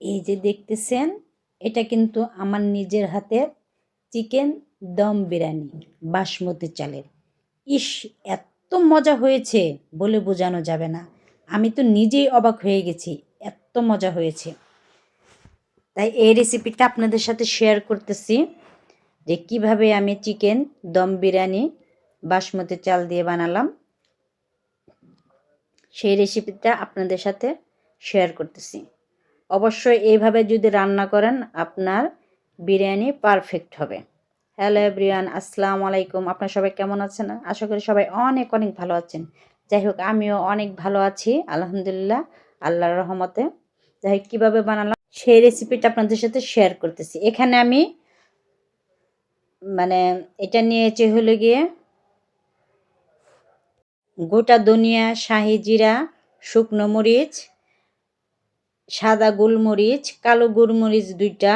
এই যে দেখতেছেন, এটা কিন্তু আমার নিজের হাতের চিকেন দম বিরিয়ানি, বাসমতি চালের। ইস, এত মজা হয়েছে বলে বোঝানো যাবে না। আমি তো নিজেই অবাক হয়ে গেছি, এত মজা হয়েছে। তাই এই রেসিপিটা আপনাদের সাথে শেয়ার করতেছি যে কীভাবে আমি চিকেন দম বিরিয়ানি, বাসমতি চাল দিয়ে বানালাম। সেই রেসিপিটা আপনাদের সাথে শেয়ার করতেছি। অবশ্যই এইভাবে যদি রান্না করেন, আপনার বিরিয়ানি পারফেক্ট হবে। হ্যালো এভরিওয়ান আসসালামু আলাইকুম। আপনার সবাই কেমন আছেন? আশা করি সবাই অনেক অনেক ভালো আছেন। যাই হোক, আমিও অনেক ভালো আছি, আলহামদুলিল্লাহ, আল্লাহর রহমতে। যাই হোক, কীভাবে বানালাম? সেই রেসিপিটা আপনাদের সাথে শেয়ার করতেছি। এখানে আমি মানে এটা নিয়েছি হলো গিয়ে গোটা ধনিয়া, শাহি জিরা, শুকনো মরিচ সাদা গোলমরিচ, কালো গোলমরিচ দুইটা,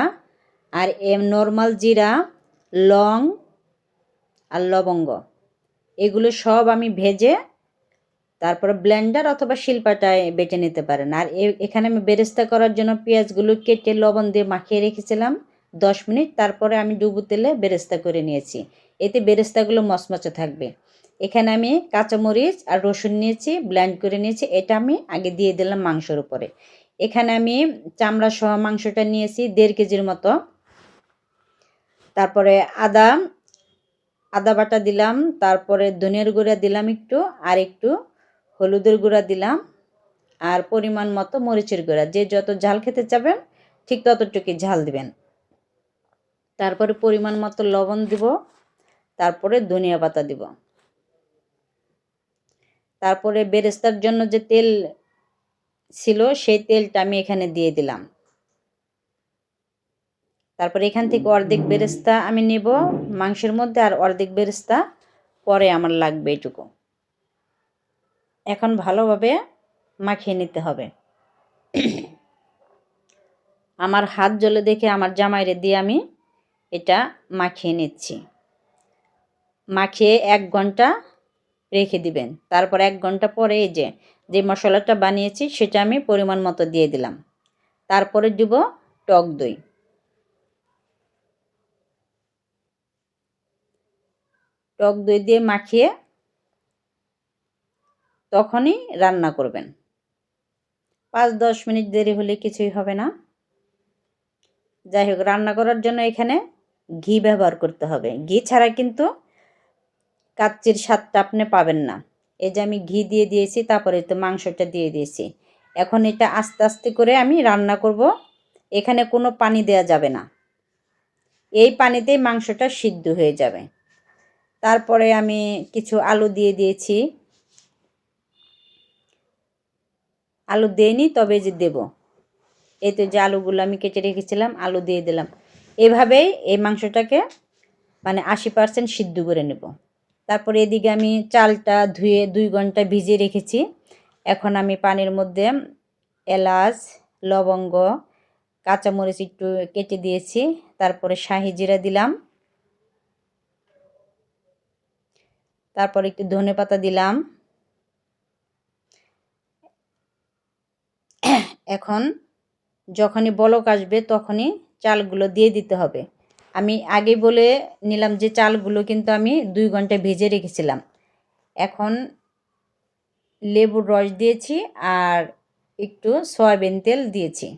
আর এম নর্মাল জিরা, লং আর লবঙ্গ। এগুলো সব আমি ভেজে তারপরে ব্লেন্ডার অথবা শিল্পাটায় বেটে নিতে পারেন। আর এখানে আমি বেরেস্তা করার জন্য পেঁয়াজগুলো কেটে লবণ দিয়ে মাখিয়ে রেখেছিলাম দশ মিনিট। তারপরে আমি ডুবু তেলে বেরেস্তা করে নিয়েছি। এতে বেরেস্তাগুলো মচমচে থাকবে। এখানে আমি কাঁচামরিচ আর রসুন নিয়েছি ব্ল্যান্ড করে নিয়েছি। এটা আমি আগে দিয়ে দিলাম মাংসর উপরে। এখানে আমি চামড়া সহ মাংসটা নিয়েছি দেড় কেজির মতো। তারপরে আদা আদা বাটা দিলাম, তারপরে ধনিয়ার গুঁড়া দিলাম একটু, আর একটু হলুদের গুঁড়া দিলাম, আর পরিমাণ মতো মরিচের গুঁড়া। যে যত ঝাল খেতে চাবেন, ঠিক ততটুকুই ঝাল দিবেন। তারপরে পরিমাণ মতো লবণ দিব, তারপরে ধনিয়া পাতা দিব। তারপরে বেরেস্তার জন্য যে তেল ছিল, সেই তেলটা আমি এখানে দিয়ে দিলাম। তারপর এখান থেকে অর্ধেক বেরেস্তা আমি নেব মাংসের মধ্যে, আর অর্ধেক বেরেস্তা পরে আমার লাগবে এটুকু। এখন ভালোভাবে মাখিয়ে নিতে হবে। আমার হাত জলে দেখে আমার জামাইরে দিয়ে আমি এটা মাখিয়ে নিচ্ছি। মাখিয়ে এক ঘণ্টা রেখে দিবেন। তারপর এক ঘণ্টা পরে এই যে যে মশলাটা বানিয়েছি সেটা আমি পরিমাণ মতো দিয়ে দিলাম। তারপরে দিব টক দই। টক দই দিয়ে মাখিয়ে তখনই রান্না করবেন। পাঁচ দশ মিনিট দেরি হলে কিছুই হবে না। যাই হোক, রান্না করার জন্য এখানে ঘি ব্যবহার করতে হবে। ঘি ছাড়া কিন্তু কাচ্চির স্বাদটা আপনি পাবেন না। এই যে আমি ঘি দিয়ে দিয়েছি, তারপরে তো মাংসটা দিয়ে দিয়েছি। এখন এটা আস্তে আস্তে করে আমি রান্না করব। এখানে কোনো পানি দেয়া যাবে না। এই পানিতেই মাংসটা সিদ্ধ হয়ে যাবে। তারপরে আমি কিছু আলু দিয়ে দিয়েছি। আলু দেয়নি তবে যে দেব। এই তো যে আলুগুলো আমি কেটে রেখেছিলাম, আলু দিয়ে দিলাম। এভাবেই এই মাংসটাকে মানে আশি পার্সেন্ট সিদ্ধ করে নেব। তারপরে এদিকে আমি চালটা ধুয়ে দুই ঘণ্টা ভিজিয়ে রেখেছি। এখন আমি পানির মধ্যে এলাচ, লবঙ্গ, কাঁচামরিচ একটু কেটে দিয়েছি, তারপরে শাহি জিরা দিলাম। তারপর একটু ধনে পাতা দিলাম। এখন যখনই বলক আসবে তখনই চালগুলো দিয়ে দিতে হবে। আমি আগে বলে নিলাম যে চালগুলো কিন্তু আমি দুই ঘণ্টা ভেজে রেখেছিলাম। এখন লেবুর রস দিয়েছি আর একটু সয়াবিন তেল দিয়েছি।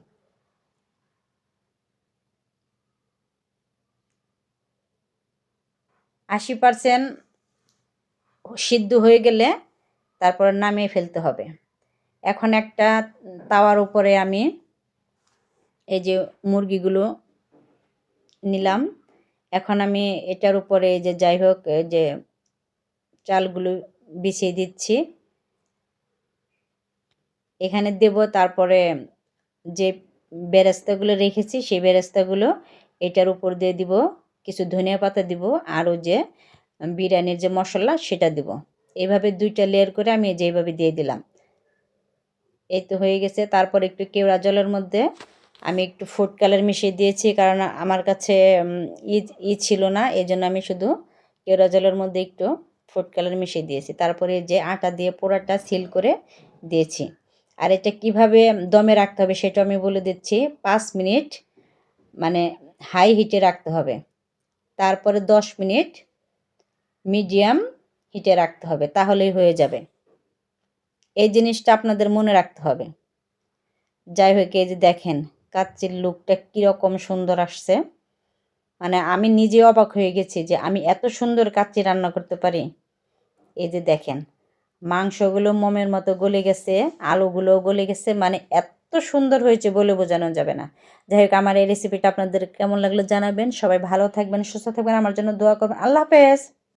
আশি পারসেন্ট সিদ্ধ হয়ে গেলে তারপর নামিয়ে ফেলতে হবে। এখন একটা তাওয়ার উপরে আমি এই যে মুরগিগুলো নিলাম। এখন আমি এটার উপরে যে যাই হোক যে চালগুলো বিছিয়ে দিচ্ছি। এখানে দেব তারপরে যে বেরেস্তাগুলো রেখেছি, সেই বেরেস্তাগুলো এটার উপর দিয়ে দিব। কিছু ধনিয়া পাতা দিব আরও যে বিরিয়ানির যে মশলা সেটা দিব। এইভাবে দুইটা লেয়ার করে আমি যেইভাবে দিয়ে দিলাম। এই তো হয়ে গেছে। তারপর একটু কেওড়া জলের মধ্যে আমি একটু ফুড কালার মিশিয়ে দিয়েছি কারণ আমার কাছে ই ই ছিল না এই জন্য আমি শুধু কেওড়া জলের মধ্যে একটু ফুড কালার মিশিয়ে দিয়েছি। তারপরে যে আটা দিয়ে পোড়াটা সিল করে দিয়েছি। আর এটা কীভাবে দমে রাখতে হবে সেটা আমি বলে দিচ্ছি। পাঁচ মিনিট মানে হাই হিটে রাখতে হবে। তারপরে দশ মিনিট মিডিয়াম হিটে রাখতে হবে, তাহলেই হয়ে যাবে। এই জিনিসটা আপনাদের মনে রাখতে হবে। যাই হোক, এই যে দেখেন কাচ্চির লুকটা কীরকম সুন্দর আসছে। মানে আমি নিজে অবাক হয়ে গেছি যে আমি এত সুন্দর কাচ্চি রান্না করতে পারি। এই যে দেখেন, মাংসগুলো মোমের মতো গলে গেছে, আলুগুলোও গলে গেছে মানে এত সুন্দর হয়েছে বলে বোঝানো যাবে না। যাই হোক, আমার এই রেসিপিটা আপনাদের কেমন লাগল জানাবেন। সবাই ভালো থাকবেন, সুস্থ থাকবেন, আমার জন্য দোয়া করবেন। আল্লাহ হাফেজ!